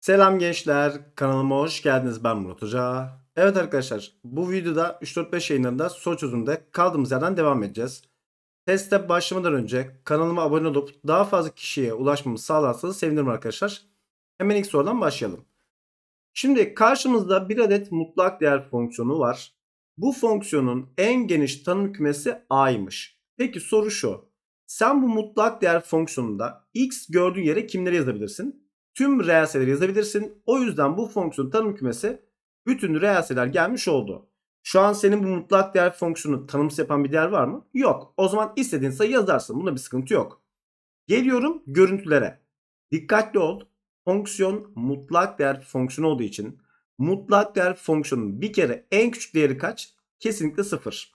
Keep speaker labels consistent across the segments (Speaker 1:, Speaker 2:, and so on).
Speaker 1: Selam gençler, kanalıma hoş geldiniz. Ben Murat Hoca. Evet arkadaşlar, bu videoda 3-4-5 yayınlarında soru çözümünde kaldığımız yerden devam edeceğiz. Teste başlamadan önce kanalıma abone olup daha fazla kişiye ulaşmamı sağlarsanız sevinirim arkadaşlar. Hemen ilk sorudan başlayalım. Şimdi karşımızda bir adet mutlak değer fonksiyonu var. Bu fonksiyonun en geniş tanım kümesi a'ymış. Peki soru şu. Sen bu mutlak değer fonksiyonunda x gördüğün yere kimleri yazabilirsin? Tüm reel sayıları yazabilirsin. O yüzden bu fonksiyon tanım kümesi bütün reel sayılar gelmiş oldu. Şu an senin bu mutlak değer fonksiyonu tanımsız yapan bir değer var mı? Yok. O zaman istediğin sayı yazarsın. Bunda bir sıkıntı yok. Geliyorum görüntülere. Dikkatli ol. Fonksiyon mutlak değer fonksiyonu olduğu için mutlak değer fonksiyonun bir kere en küçük değeri kaç? Kesinlikle sıfır.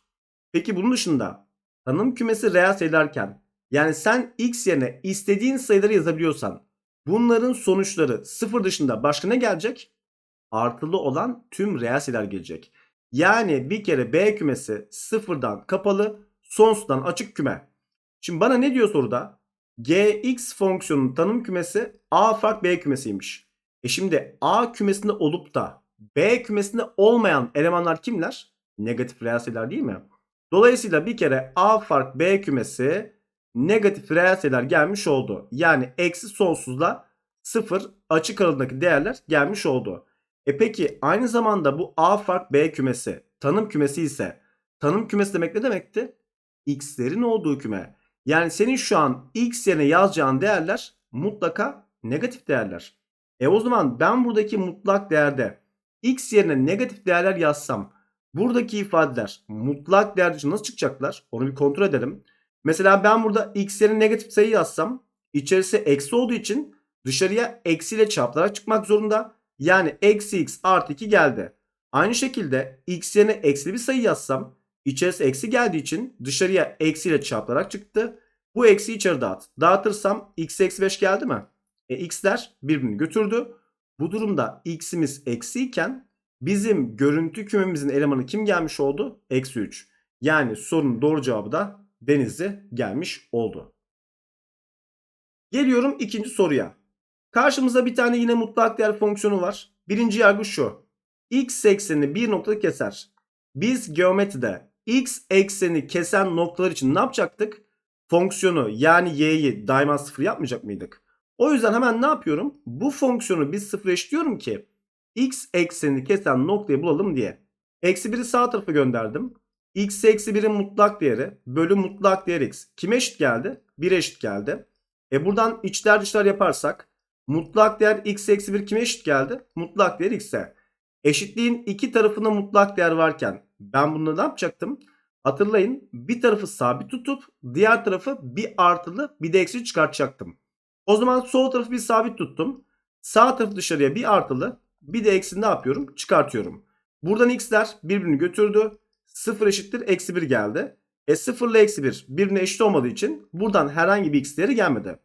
Speaker 1: Peki bunun dışında tanım kümesi reel sayılarken yani sen x yerine istediğin sayıları yazabiliyorsan Bunların sonuçları sıfır dışında başka ne gelecek? Artılı olan tüm reel sayılar gelecek. Yani bir kere B kümesi sıfırdan kapalı, sonsuzdan açık küme. Şimdi bana ne diyor soruda? Gx fonksiyonun tanım kümesi A fark B kümesiymiş. E şimdi A kümesinde olup da B kümesinde olmayan elemanlar kimler? Negatif reel sayılar değil mi? Dolayısıyla bir kere A fark B kümesi negatif reel sayılar gelmiş oldu. Yani eksi sonsuzla sıfır açık aralığındaki değerler gelmiş oldu. E peki aynı zamanda bu A fark B kümesi tanım kümesi ise tanım kümesi demek ne demekti? X'lerin olduğu küme. Yani senin şu an X yerine yazacağın değerler mutlaka negatif değerler. E o zaman ben buradaki mutlak değerde X yerine negatif değerler yazsam buradaki ifadeler mutlak değer dışında nasıl çıkacaklar? Onu bir kontrol edelim. Mesela ben burada x yerine negatif sayı yazsam içerisi eksi olduğu için dışarıya eksiyle çarpılarak çıkmak zorunda. Yani eksi x artı 2 geldi. Aynı şekilde x yerine eksi bir sayı yazsam içerisi eksi geldiği için dışarıya eksiyle çarpılarak çıktı. Bu eksi içeri dağıt. Dağıtırsam x eksi 5 geldi mi? E x'ler birbirini götürdü. Bu durumda x'imiz eksi iken bizim görüntü kümemizin elemanı kim gelmiş oldu? Eksi 3. Yani sorunun doğru cevabı da Denizli gelmiş oldu. Geliyorum ikinci soruya. Karşımızda bir tane yine mutlak değer fonksiyonu var. Birinci yargı şu. X eksenini bir noktada keser. Biz geometride x ekseni kesen noktalar için ne yapacaktık? Fonksiyonu yani y'yi daima sıfır yapmayacak mıydık? O yüzden hemen ne yapıyorum? Bu fonksiyonu biz sıfır eşliyorum ki x eksenini kesen noktayı bulalım diye. Eksi 1'i sağ tarafa gönderdim x eksi 1'in mutlak değeri bölü mutlak değer x. Kime eşit geldi? 1 eşit geldi. E buradan içler dışlar yaparsak mutlak değer x eksi 1 kime eşit geldi? Mutlak değer x'e. Eşitliğin iki tarafında mutlak değer varken ben bunu ne yapacaktım? Hatırlayın bir tarafı sabit tutup diğer tarafı bir artılı bir de eksi çıkartacaktım. O zaman sol tarafı bir sabit tuttum. Sağ tarafı dışarıya bir artılı bir de eksi ne yapıyorum? Çıkartıyorum. Buradan x'ler birbirini götürdü. 0 eşittir eksi 1 geldi. E 0 ile eksi 1 birbirine eşit olmadığı için buradan herhangi bir x değeri gelmedi.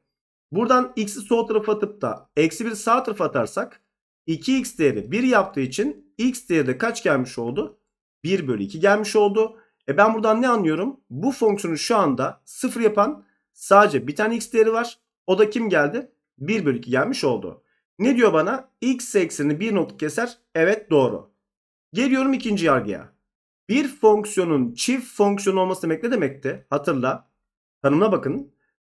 Speaker 1: Buradan x'i sol tarafa atıp da eksi 1 sağ tarafa atarsak 2x değeri 1 yaptığı için x değeri de kaç gelmiş oldu? 1 bölü 2 gelmiş oldu. E ben buradan ne anlıyorum? Bu fonksiyonu şu anda 0 yapan sadece bir tane x değeri var. O da kim geldi? 1 bölü 2 gelmiş oldu. Ne diyor bana? x eksenini 1 nokta keser. Evet doğru. Geliyorum ikinci yargıya. Bir fonksiyonun çift fonksiyon olması demek ne demekti? Hatırla. Tanımına bakın.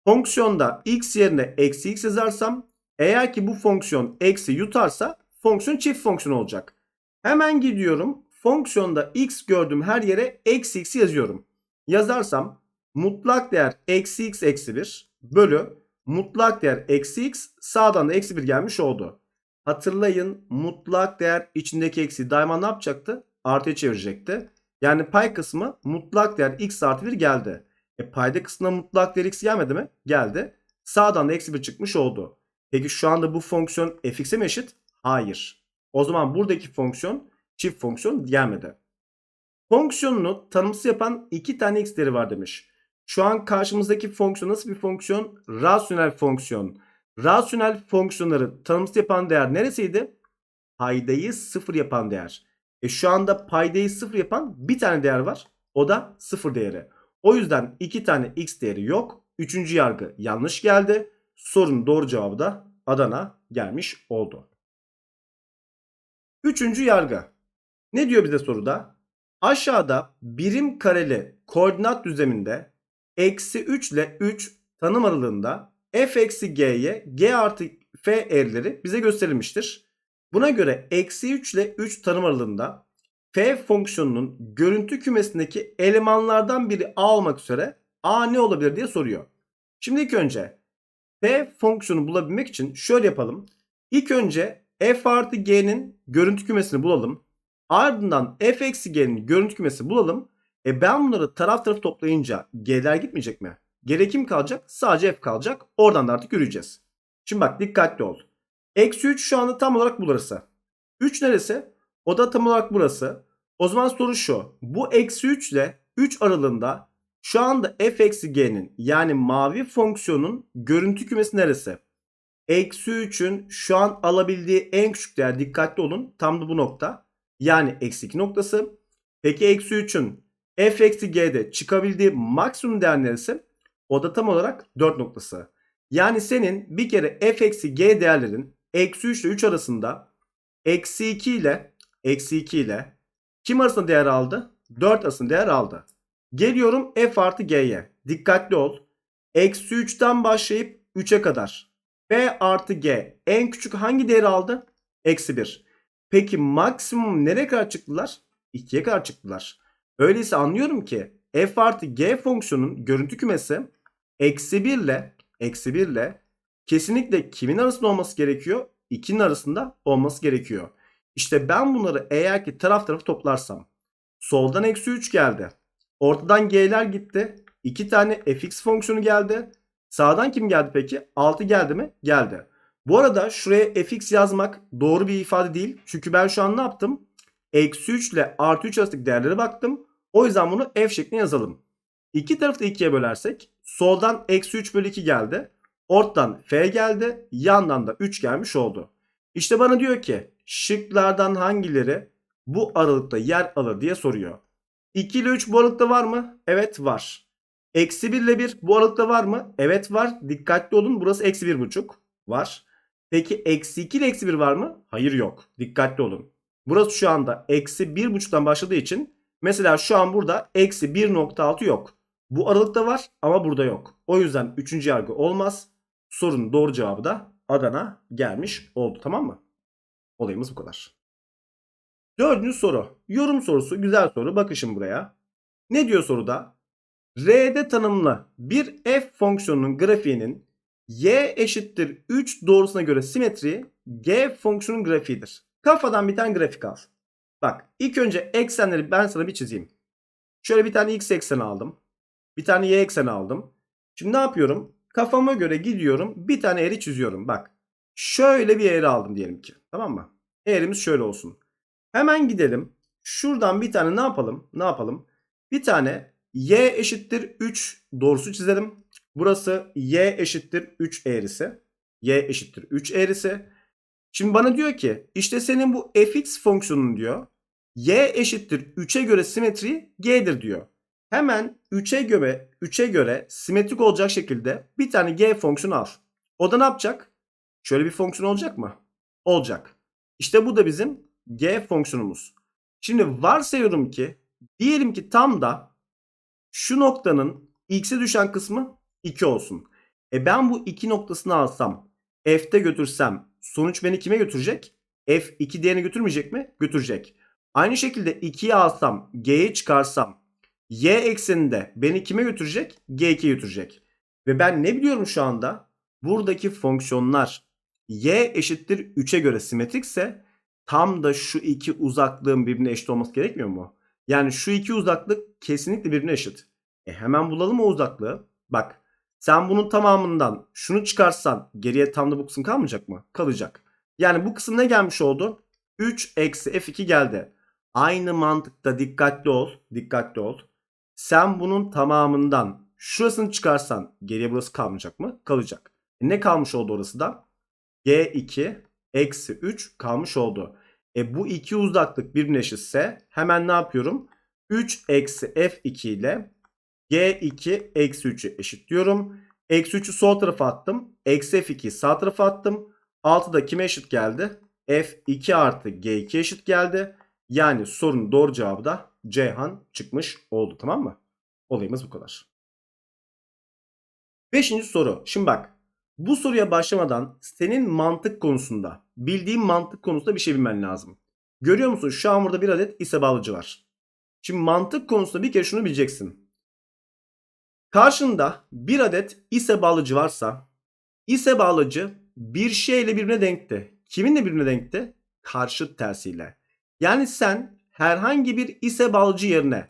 Speaker 1: Fonksiyonda x yerine eksi x yazarsam eğer ki bu fonksiyon eksi yutarsa fonksiyon çift fonksiyon olacak. Hemen gidiyorum. Fonksiyonda x gördüğüm her yere eksi x yazıyorum. Yazarsam mutlak değer eksi x eksi 1 bölü mutlak değer eksi x sağdan da eksi 1 gelmiş oldu. Hatırlayın mutlak değer içindeki eksi daima ne yapacaktı? Artıya çevirecekti. Yani pay kısmı mutlak değer x artı 1 geldi. E payda kısmına mutlak değer x gelmedi mi? Geldi. Sağdan da eksi 1 çıkmış oldu. Peki şu anda bu fonksiyon fx'e mi eşit? Hayır. O zaman buradaki fonksiyon çift fonksiyon gelmedi. Fonksiyonunu tanımsız yapan iki tane x değeri var demiş. Şu an karşımızdaki fonksiyon nasıl bir fonksiyon? Rasyonel fonksiyon. Rasyonel fonksiyonları tanımsız yapan değer neresiydi? Paydayı sıfır yapan değer. E şu anda paydayı sıfır yapan bir tane değer var. O da sıfır değeri. O yüzden iki tane x değeri yok. Üçüncü yargı yanlış geldi. Sorunun doğru cevabı da Adana gelmiş oldu. Üçüncü yargı. Ne diyor bize soruda? Aşağıda birim kareli koordinat düzleminde eksi 3 ile 3 tanım aralığında f eksi g'ye g artı f eğrileri bize gösterilmiştir. Buna göre eksi 3 ile 3 tanım aralığında f fonksiyonunun görüntü kümesindeki elemanlardan biri a olmak üzere a ne olabilir diye soruyor. Şimdi ilk önce f fonksiyonu bulabilmek için şöyle yapalım. İlk önce f artı g'nin görüntü kümesini bulalım. Ardından f eksi g'nin görüntü kümesi bulalım. E ben bunları taraf tarafı toplayınca g'ler gitmeyecek mi? Geriye kim kalacak? Sadece f kalacak. Oradan da artık yürüyeceğiz. Şimdi bak dikkatli ol. Eksi 3 şu anda tam olarak burası. 3 neresi? O da tam olarak burası. O zaman soru şu. Bu eksi 3 ile 3 aralığında şu anda f eksi g'nin yani mavi fonksiyonun görüntü kümesi neresi? Eksi 3'ün şu an alabildiği en küçük değer dikkatli olun. Tam da bu nokta. Yani eksi 2 noktası. Peki eksi 3'ün f eksi g'de çıkabildiği maksimum değer neresi? O da tam olarak 4 noktası. Yani senin bir kere f eksi g değerlerin eksi 3 ile 3 arasında eksi 2 ile eksi 2 ile kim arasında değer aldı? 4 arasında değer aldı. Geliyorum f artı g'ye. Dikkatli ol. Eksi 3'ten başlayıp 3'e kadar. f artı g en küçük hangi değeri aldı? Eksi 1. Peki maksimum nereye kadar çıktılar? 2'ye kadar çıktılar. Öyleyse anlıyorum ki f artı g fonksiyonun görüntü kümesi eksi 1 ile eksi 1 ile kesinlikle kimin arasında olması gerekiyor? 2'nin arasında olması gerekiyor. İşte ben bunları eğer ki taraf tarafı toplarsam soldan eksi 3 geldi. Ortadan g'ler gitti. 2 tane fx fonksiyonu geldi. Sağdan kim geldi peki? 6 geldi mi? Geldi. Bu arada şuraya fx yazmak doğru bir ifade değil. Çünkü ben şu an ne yaptım? Eksi 3 ile artı 3 arasındaki değerlere baktım. O yüzden bunu f şeklinde yazalım. İki tarafı da 2'ye bölersek soldan eksi 3 bölü 2 geldi. Ortadan f geldi. Yandan da 3 gelmiş oldu. İşte bana diyor ki şıklardan hangileri bu aralıkta yer alır diye soruyor. 2 ile 3 bu aralıkta var mı? Evet var. Eksi 1 ile 1 bu aralıkta var mı? Evet var. Dikkatli olun burası eksi 1,5 var. Peki eksi 2 ile eksi 1 var mı? Hayır yok. Dikkatli olun. Burası şu anda eksi 1,5'tan başladığı için mesela şu an burada eksi 1,6 yok. Bu aralıkta var ama burada yok. O yüzden 3. yargı olmaz. Sorunun doğru cevabı da Adana gelmiş oldu tamam mı? Olayımız bu kadar. Dördüncü soru. Yorum sorusu. Güzel soru. Bakışın buraya. Ne diyor soruda? R'de tanımlı bir f fonksiyonunun grafiğinin y eşittir 3 doğrusuna göre simetri g fonksiyonun grafiğidir. Kafadan bir tane grafik al. Bak ilk önce eksenleri ben sana bir çizeyim. Şöyle bir tane x ekseni aldım. Bir tane y ekseni aldım. Şimdi ne yapıyorum? Kafama göre gidiyorum. Bir tane eğri çiziyorum. Bak. Şöyle bir eğri aldım diyelim ki. Tamam mı? Eğrimiz şöyle olsun. Hemen gidelim. Şuradan bir tane ne yapalım? Ne yapalım? Bir tane y eşittir 3 doğrusu çizelim. Burası y eşittir 3 eğrisi. y eşittir 3 eğrisi. Şimdi bana diyor ki işte senin bu fx fonksiyonun diyor y eşittir 3'e göre simetri g'dir diyor. Hemen 3'e göre 3'e göre simetrik olacak şekilde bir tane g fonksiyonu al. O da ne yapacak? Şöyle bir fonksiyon olacak mı? Olacak. İşte bu da bizim g fonksiyonumuz. Şimdi varsayıyorum ki diyelim ki tam da şu noktanın x'e düşen kısmı 2 olsun. E ben bu 2 noktasını alsam f'te götürsem sonuç beni kime götürecek? f 2 değerini götürmeyecek mi? Götürecek. Aynı şekilde 2'yi alsam g'ye çıkarsam y ekseninde beni kime götürecek? g2'ye götürecek. Ve ben ne biliyorum şu anda? Buradaki fonksiyonlar y eşittir 3'e göre simetrikse tam da şu iki uzaklığın birbirine eşit olması gerekmiyor mu? Yani şu iki uzaklık kesinlikle birbirine eşit. E hemen bulalım o uzaklığı. Bak sen bunun tamamından şunu çıkarsan geriye tam da bu kısım kalmayacak mı? Kalacak. Yani bu kısım ne gelmiş oldu? 3 eksi f2 geldi. Aynı mantıkta dikkatli ol. Dikkatli ol. Sen bunun tamamından şurasını çıkarsan geriye burası kalmayacak mı? Kalacak. E ne kalmış oldu orası da? G2 eksi 3 kalmış oldu. E bu iki uzaklık birbirine eşitse hemen ne yapıyorum? 3 eksi f2 ile g2 eksi 3'ü eşitliyorum. Eksi 3'ü sol tarafa attım. Eksi f2'yi sağ tarafa attım. 6 da kime eşit geldi? F2 artı G2 eşit geldi. Yani sorunun doğru cevabı da Ceyhan çıkmış oldu tamam mı? Olayımız bu kadar. Beşinci soru. Şimdi bak. Bu soruya başlamadan senin mantık konusunda, bildiğin mantık konusunda bir şey bilmen lazım. Görüyor musun? Şu an burada bir adet ise bağlıcı var. Şimdi mantık konusunda bir kere şunu bileceksin. Karşında bir adet ise bağlıcı varsa ise bağlıcı bir şeyle birbirine denkti. Kiminle birbirine denkti? Karşıt tersiyle. Yani sen herhangi bir ise bağlıcı yerine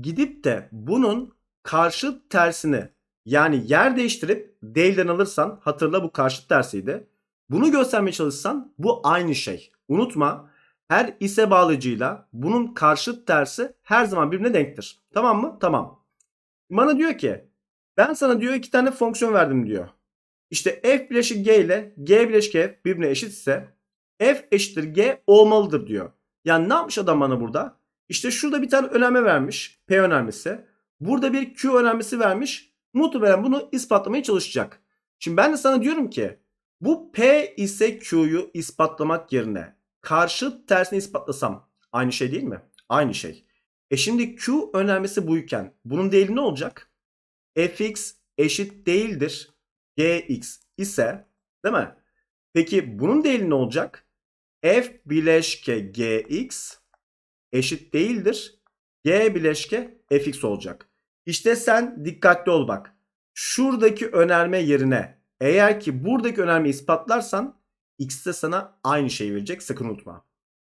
Speaker 1: gidip de bunun karşıt tersini yani yer değiştirip değilden alırsan hatırla bu karşıt tersiydi. Bunu göstermeye çalışsan bu aynı şey. Unutma her ise bağlıcıyla bunun karşıt tersi her zaman birbirine denktir. Tamam mı? Tamam. Bana diyor ki ben sana diyor iki tane fonksiyon verdim diyor. İşte f bileşik g ile g bileşik f birbirine eşitse f eşittir g olmalıdır diyor. Yani ne yapmış adam bana burada? İşte şurada bir tane önerme vermiş. P önermesi. Burada bir Q önermesi vermiş. Muhtemelen bunu ispatlamaya çalışacak. Şimdi ben de sana diyorum ki bu P ise Q'yu ispatlamak yerine karşıt tersini ispatlasam aynı şey değil mi? Aynı şey. E şimdi Q önermesi buyken bunun değeri ne olacak? fx eşit değildir gx ise değil mi? Peki bunun değeri ne olacak? F bileşke gx eşit değildir g bileşke fx olacak. İşte sen dikkatli ol bak. Şuradaki önerme yerine eğer ki buradaki önermeyi ispatlarsan x de sana aynı şey verecek sakın unutma.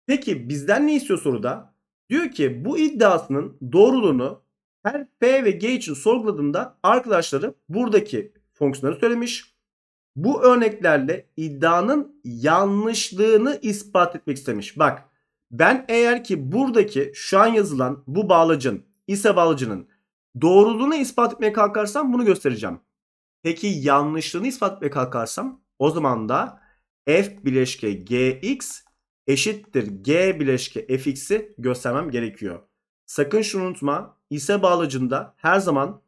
Speaker 1: Peki bizden ne istiyor soruda? Diyor ki bu iddiasının doğruluğunu her f ve g için sorguladığında arkadaşları buradaki fonksiyonları söylemiş. Bu örneklerle iddianın yanlışlığını ispat etmek istemiş. Bak ben eğer ki buradaki şu an yazılan bu bağlacın ise bağlacının doğruluğunu ispat etmeye kalkarsam bunu göstereceğim. Peki yanlışlığını ispat etmeye kalkarsam o zaman da f bileşke gx eşittir g bileşke fx'i göstermem gerekiyor. Sakın şunu unutma. ise bağlacında her zaman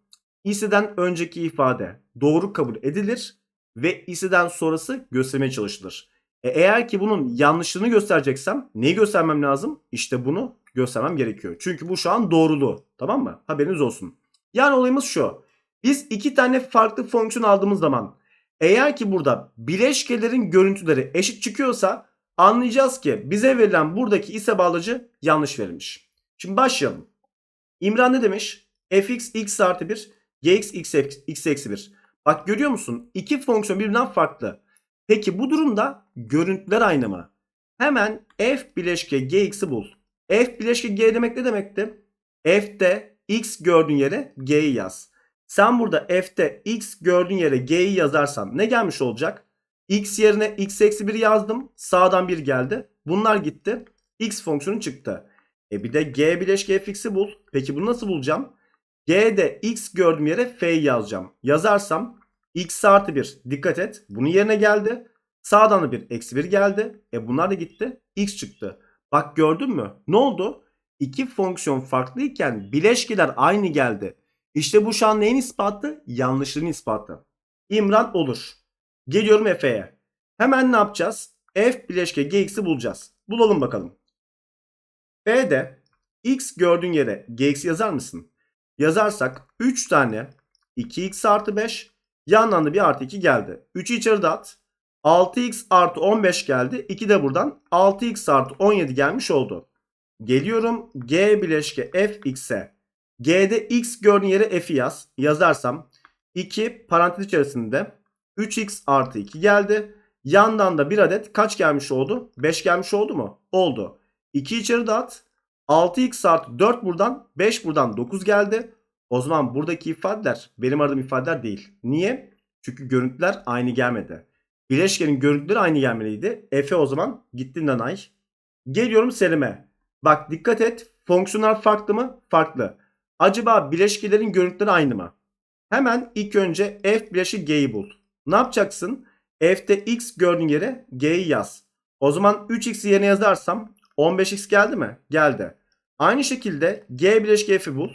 Speaker 1: iseden önceki ifade doğru kabul edilir ve iseden sonrası göstermeye çalışılır. E eğer ki bunun yanlışlığını göstereceksem neyi göstermem lazım? İşte bunu göstermem gerekiyor. Çünkü bu şu an doğrulu. Tamam mı? Haberiniz olsun. Yani olayımız şu. Biz iki tane farklı fonksiyon aldığımız zaman eğer ki burada bileşkelerin görüntüleri eşit çıkıyorsa anlayacağız ki bize verilen buradaki ise bağlacı yanlış verilmiş. Şimdi başlayalım. İmran ne demiş? fx x artı 1 gx x, x eksi 1. Bak görüyor musun? İki fonksiyon birbirinden farklı. Peki bu durumda görüntüler aynı mı? Hemen f bileşke gx'i bul. f bileşke g demek ne demekti? f'te x gördüğün yere g'yi yaz. Sen burada f'te x gördüğün yere g'yi yazarsan ne gelmiş olacak? x yerine x eksi 1 yazdım. Sağdan 1 geldi. Bunlar gitti. x fonksiyonu çıktı. E bir de g bileşke fx'i bul. Peki bunu nasıl bulacağım? G'de x gördüğüm yere f'yi yazacağım. Yazarsam x artı 1 dikkat et. Bunun yerine geldi. Sağdan da 1 eksi 1 geldi. E bunlar da gitti. x çıktı. Bak gördün mü? Ne oldu? İki fonksiyon farklıyken bileşkeler aynı geldi. İşte bu şu an neyin ispatı? Yanlışlığın ispatı. İmran olur. Geliyorum Efe'ye. Hemen ne yapacağız? F bileşke gx'i bulacağız. Bulalım bakalım. F'de x gördüğün yere gx yazar mısın? Yazarsak 3 tane 2x artı 5 yandan da bir artı 2 geldi. 3'ü içeri dağıt. 6x artı 15 geldi. 2 de buradan 6x artı 17 gelmiş oldu. Geliyorum g bileşke fx'e. G'de x gördüğün yere f'i yaz. Yazarsam 2 parantez içerisinde 3x artı 2 geldi. Yandan da bir adet kaç gelmiş oldu? 5 gelmiş oldu mu? Oldu. 2 içeri dağıt. 6x artı 4 buradan 5 buradan 9 geldi. O zaman buradaki ifadeler benim aradığım ifadeler değil. Niye? Çünkü görüntüler aynı gelmedi. Bileşkenin görüntüleri aynı gelmeliydi. Efe o zaman gittiğinden ay. Geliyorum Selim'e. Bak dikkat et. Fonksiyonlar farklı mı? Farklı. Acaba bileşkelerin görüntüleri aynı mı? Hemen ilk önce f bileşik g'yi bul. Ne yapacaksın? f'te x gördüğün yere g'yi yaz. O zaman 3x yerine yazarsam 15x geldi mi? Geldi. Aynı şekilde g bileşik f'i bul.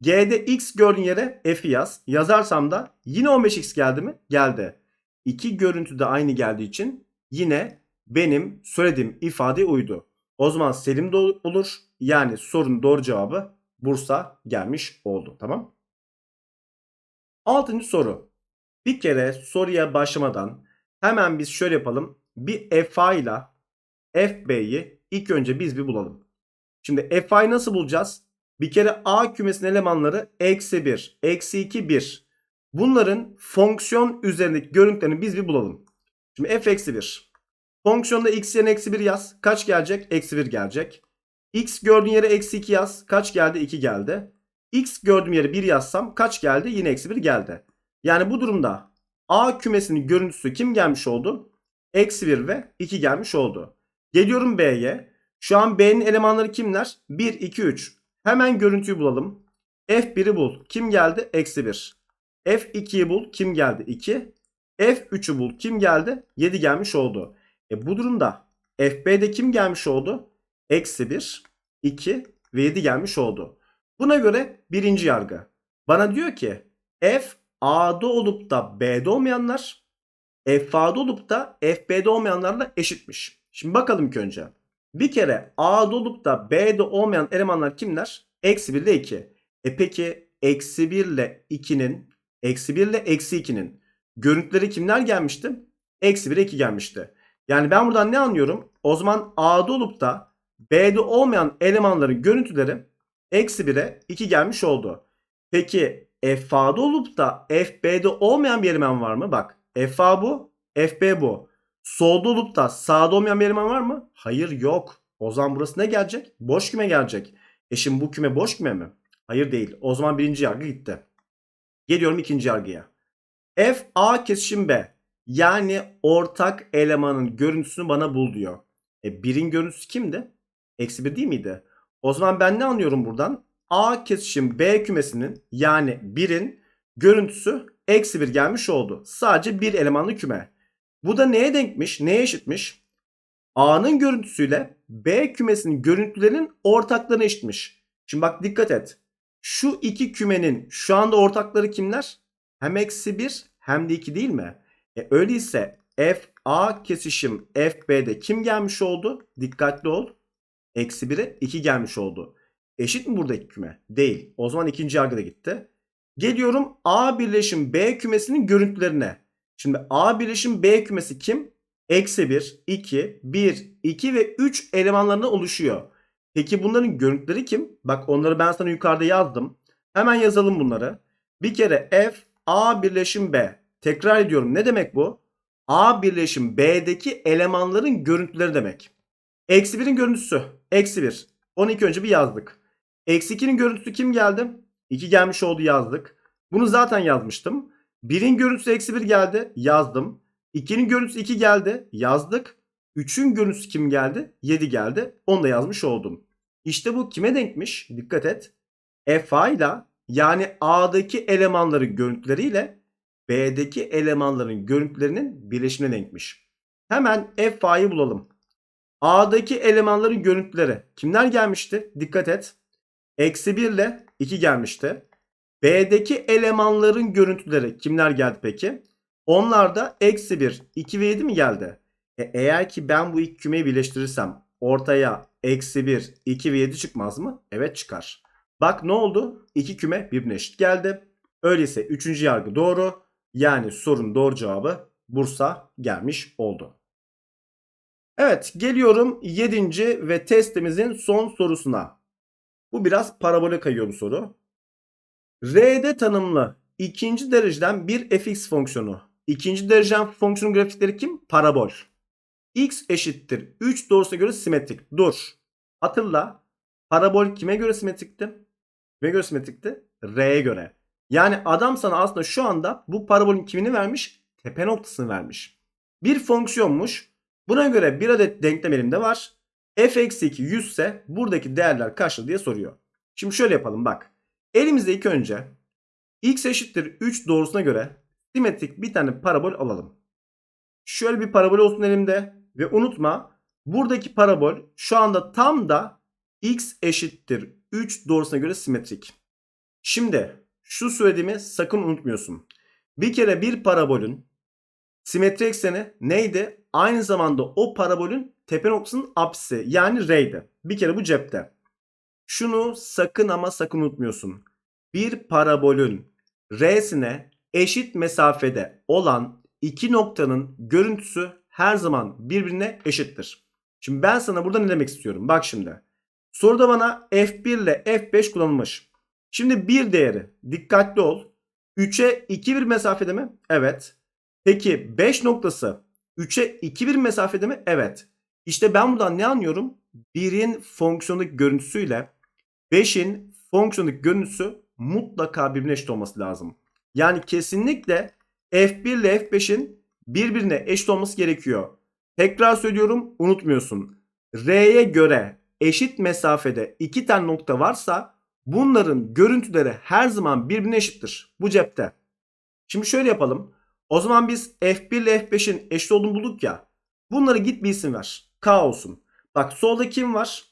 Speaker 1: G'de x gördüğün yere f'i yaz. Yazarsam da yine 15x geldi mi? Geldi. İki görüntü de aynı geldiği için yine benim söylediğim ifade uydu. O zaman Selim de olur. Yani sorunun doğru cevabı Bursa gelmiş oldu. Tamam. Altıncı soru. Bir kere soruya başlamadan hemen biz şöyle yapalım. Bir FA ile FB'yi ilk önce biz bir bulalım. Şimdi FA'yı nasıl bulacağız? Bir kere A kümesinin elemanları eksi 1, eksi 2, 1. Bunların fonksiyon üzerindeki görüntülerini biz bir bulalım. Şimdi f eksi 1. Fonksiyonda x yerine eksi 1 yaz. Kaç gelecek? Eksi 1 gelecek. x gördüğün yere eksi 2 yaz. Kaç geldi? 2 geldi. x gördüğüm yere 1 yazsam kaç geldi? Yine eksi 1 geldi. Yani bu durumda A kümesinin görüntüsü kim gelmiş oldu? Eksi 1 ve 2 gelmiş oldu. Geliyorum B'ye. Şu an B'nin elemanları kimler? 1, 2, 3. Hemen görüntüyü bulalım. F1'i bul. Kim geldi? Eksi 1. F2'yi bul. Kim geldi? 2. F3'ü bul. Kim geldi? 7 gelmiş oldu. E bu durumda FB'de kim gelmiş oldu? Eksi 1, 2 ve 7 gelmiş oldu. Buna göre birinci yargı. Bana diyor ki F A'da olup da B'de olmayanlar F A'da olup da FB'de olmayanlarla eşitmiş. Şimdi bakalım ki önce. Bir kere A'da olup da B'de olmayan elemanlar kimler? Eksi 1 ile 2. E peki eksi 1 ile 2'nin eksi 1 ile eksi 2'nin görüntüleri kimler gelmişti? Eksi 1 2 gelmişti. Yani ben buradan ne anlıyorum? O zaman A'da olup da B'de olmayan elemanların görüntüleri eksi 1'e 2 gelmiş oldu. Peki FA'da olup da FB'de olmayan bir eleman var mı? Bak FA bu, FB bu. Solda olup da sağda olmayan bir eleman var mı? Hayır yok. O zaman burası ne gelecek? Boş küme gelecek. E şimdi bu küme boş küme mi? Hayır değil. O zaman birinci yargı gitti. Geliyorum ikinci yargıya. F A kesişim B. Yani ortak elemanın görüntüsünü bana bul diyor. E birin görüntüsü kimdi? Eksi bir değil miydi? O zaman ben ne anlıyorum buradan? A kesişim B kümesinin yani birin görüntüsü eksi bir gelmiş oldu. Sadece bir elemanlı küme. Bu da neye denkmiş? Neye eşitmiş? A'nın görüntüsüyle B kümesinin görüntülerinin ortaklarına eşitmiş. Şimdi bak dikkat et. Şu iki kümenin şu anda ortakları kimler? Hem eksi 1 hem de 2 değil mi? E öyleyse F A kesişim F B'de kim gelmiş oldu? Dikkatli ol. Eksi 1'e 2 gelmiş oldu. Eşit mi buradaki küme? Değil. O zaman ikinci yargıda gitti. Geliyorum A birleşim B kümesinin görüntülerine. Şimdi A birleşim B kümesi kim? Eksi 1, 2, 1, 2 ve 3 elemanlarına oluşuyor. Peki bunların görüntüleri kim? Bak onları ben sana yukarıda yazdım. Hemen yazalım bunları. Bir kere F A birleşim B. Tekrar ediyorum. Ne demek bu? A birleşim B'deki elemanların görüntüleri demek. Eksi 1'in görüntüsü. Eksi 1. Onu ilk önce bir yazdık. Eksi 2'nin görüntüsü kim geldi? 2 gelmiş oldu yazdık. Bunu zaten yazmıştım. 1'in görüntüsü eksi 1 geldi. Yazdım. 2'nin görüntüsü 2 geldi. Yazdık. 3'ün görüntüsü kim geldi? 7 geldi. Onu da yazmış oldum. İşte bu kime denkmiş? Dikkat et. FA ile yani A'daki elemanların görüntüleriyle B'deki elemanların görüntülerinin birleşimine denkmiş. Hemen FA'yı bulalım. A'daki elemanların görüntüleri kimler gelmişti? Dikkat et. Eksi 1 ile 2 gelmişti. B'deki elemanların görüntüleri kimler geldi peki? Onlar da eksi 1, 2 ve 7 mi geldi? E eğer ki ben bu iki kümeyi birleştirirsem ortaya eksi 1, 2 ve 7 çıkmaz mı? Evet çıkar. Bak ne oldu? İki küme birbirine eşit geldi. Öyleyse üçüncü yargı doğru. Yani sorunun doğru cevabı Bursa gelmiş oldu. Evet geliyorum 7. ve testimizin son sorusuna. Bu biraz parabole kayıyor bu soru. R'de tanımlı ikinci dereceden bir fx fonksiyonu. İkinci dereceden fonksiyonun grafikleri kim? Parabol. x eşittir 3 doğrusuna göre simetrik. Dur. Hatırla. Parabol kime göre simetrikti? Kime göre simetrikti? R'ye göre. Yani adam sana aslında şu anda bu parabolün kimini vermiş? Tepe noktasını vermiş. Bir fonksiyonmuş. Buna göre bir adet denklem elimde var. f eksi 2 100 ise buradaki değerler kaçtır diye soruyor. Şimdi şöyle yapalım bak. Elimizde ilk önce x eşittir 3 doğrusuna göre simetrik bir tane parabol alalım. Şöyle bir parabol olsun elimde ve unutma buradaki parabol şu anda tam da x eşittir 3 doğrusuna göre simetrik. Şimdi şu söylediğimi sakın unutmuyorsun. Bir kere bir parabolün Simetri ekseni neydi? Aynı zamanda o parabolün tepe noktasının apsisi yani R'ydi. Bir kere bu cepte. Şunu sakın ama sakın unutmuyorsun. Bir parabolün R'sine eşit mesafede olan iki noktanın görüntüsü her zaman birbirine eşittir. Şimdi ben sana burada ne demek istiyorum? Bak şimdi. Soruda bana F1 ile F5 kullanılmış. Şimdi bir değeri dikkatli ol. 3'e 2 bir mesafede mi? Evet. Peki 5 noktası 3'e 2 bir mesafede mi? Evet. İşte ben buradan ne anlıyorum? 1'in fonksiyonluk görüntüsüyle 5'in fonksiyonluk görüntüsü mutlaka birbirine eşit olması lazım. Yani kesinlikle F1 ile F5'in birbirine eşit olması gerekiyor. Tekrar söylüyorum unutmuyorsun. R'ye göre eşit mesafede iki tane nokta varsa bunların görüntüleri her zaman birbirine eşittir. Bu cepte. Şimdi şöyle yapalım. O zaman biz F1 ile F5'in eşit olduğunu bulduk ya. Bunları git bir isim ver. K olsun. Bak solda kim var?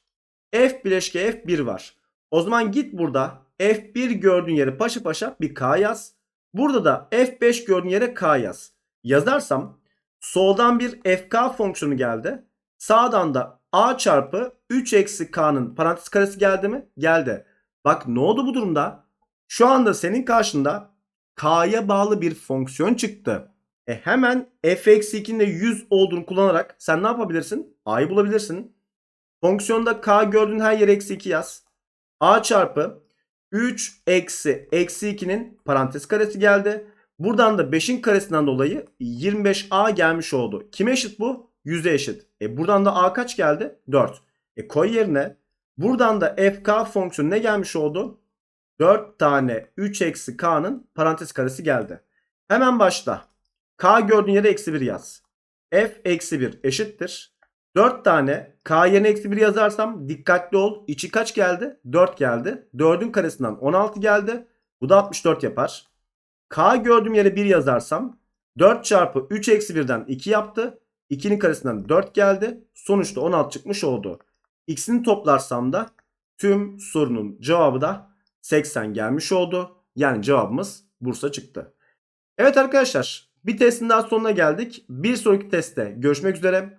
Speaker 1: F bileşke F1 var. O zaman git burada F1 gördüğün yere paşa paşa bir K yaz. Burada da F5 gördüğün yere K yaz. Yazarsam soldan bir FK fonksiyonu geldi. Sağdan da A çarpı 3 eksi K'nın parantez karesi geldi mi? Geldi. Bak ne oldu bu durumda? Şu anda senin karşında K'ya bağlı bir fonksiyon çıktı. E hemen f eksi 2'nin de 100 olduğunu kullanarak sen ne yapabilirsin? A'yı bulabilirsin. Fonksiyonda K gördüğün her yere eksi 2 yaz. A çarpı 3 eksi eksi 2'nin parantez karesi geldi. Buradan da 5'in karesinden dolayı 25A gelmiş oldu. Kime eşit bu? 100'e eşit. E buradan da A kaç geldi? 4. E koy yerine. Buradan da fk fonksiyonu ne gelmiş oldu? 4 tane 3 eksi k'nın parantez karesi geldi. Hemen başla. K gördüğün yere eksi 1 yaz. F eksi 1 eşittir. 4 tane K yerine eksi 1 yazarsam dikkatli ol. İçi kaç geldi? 4 geldi. 4'ün karesinden 16 geldi. Bu da 64 yapar. K gördüğüm yere 1 yazarsam 4 çarpı 3 eksi 1'den 2 yaptı. 2'nin karesinden 4 geldi. Sonuçta 16 çıkmış oldu. X'ini toplarsam da tüm sorunun cevabı da 80 gelmiş oldu. Yani cevabımız Bursa çıktı. Evet arkadaşlar bir testin daha sonuna geldik. Bir sonraki testte görüşmek üzere.